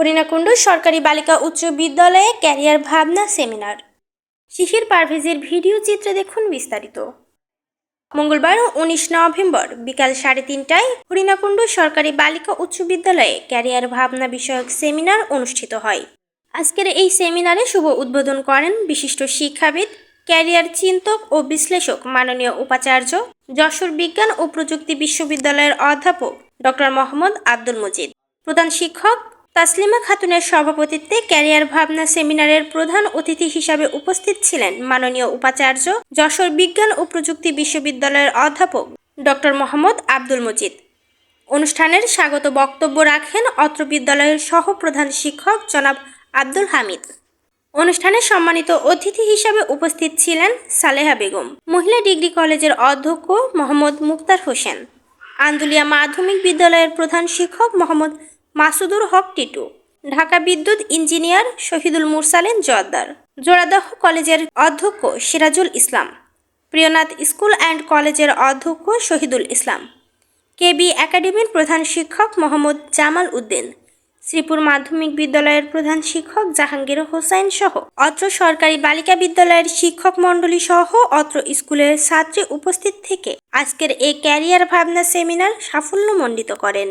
হরিণাকুণ্ড সরকারি বালিকা উচ্চ বিদ্যালয়ে ক্যারিয়ার ভাবনা সেমিনার। শিশির পারভেজের ভিডিও চিত্রে দেখুন বিস্তারিত। মঙ্গলবার উনিশ নভেম্বর বিকাল সাড়ে তিনটায় হরিণাকুণ্ড সরকারি বালিকা উচ্চ বিদ্যালয়ে ক্যারিয়ার ভাবনা বিষয়ক সেমিনার অনুষ্ঠিত হয়। আজকের এই সেমিনারে শুভ উদ্বোধন করেন বিশিষ্ট শিক্ষাবিদ, ক্যারিয়ার চিন্তক ও বিশ্লেষক মাননীয় উপাচার্য, যশোর বিজ্ঞান ও প্রযুক্তি বিশ্ববিদ্যালয়ের অধ্যাপক ডক্টর মোহাম্মদ আব্দুল মজিদ। প্রধান শিক্ষক তাসলিমা খাতুনের সভাপতিত্বে ক্যারিয়ার ভাবনা সেমিনারের প্রধান অতিথি হিসাবে উপস্থিত ছিলেন মাননীয় উপাচার্য যশোর বিজ্ঞান ও প্রযুক্তি বিশ্ববিদ্যালয়ের অধ্যাপক ডক্টর মোহাম্মদ আব্দুল মজিদ। অনুষ্ঠানের স্বাগত বক্তব্য রাখেন অত্র বিদ্যালয়ের সহ প্রধান শিক্ষক জনাব আব্দুল হামিদ। অনুষ্ঠানে সম্মানিত অতিথি হিসাবে উপস্থিত ছিলেন সালেহা বেগম, মহিলা ডিগ্রি কলেজের অধ্যক্ষ মোহাম্মদ মুক্তার হোসেন, আন্দুলিয়া মাধ্যমিক বিদ্যালয়ের প্রধান শিক্ষক মোহাম্মদ মাসুদুর হক টিটু, ঢাকা বিদ্যুৎ ইঞ্জিনিয়ার শহীদুল মুরসালেন জোয়াদ্দার জোড়াদহ কলেজের অধ্যক্ষ সিরাজুল ইসলাম, প্রিয়নাথ স্কুল অ্যান্ড কলেজের অধ্যক্ষ শহীদুল ইসলাম, কেবি একাডেমির প্রধান শিক্ষক মোহাম্মদ জামাল উদ্দিন, শ্রীপুর মাধ্যমিক বিদ্যালয়ের প্রধান শিক্ষক জাহাঙ্গীর হোসাইন সহ অত্র সরকারি বালিকা বিদ্যালয়ের শিক্ষক মণ্ডলী সহ অত্র স্কুলের ছাত্রী উপস্থিত থেকে আজকের এই ক্যারিয়ার ভাবনা সেমিনার সাফল্যমণ্ডিত করেন।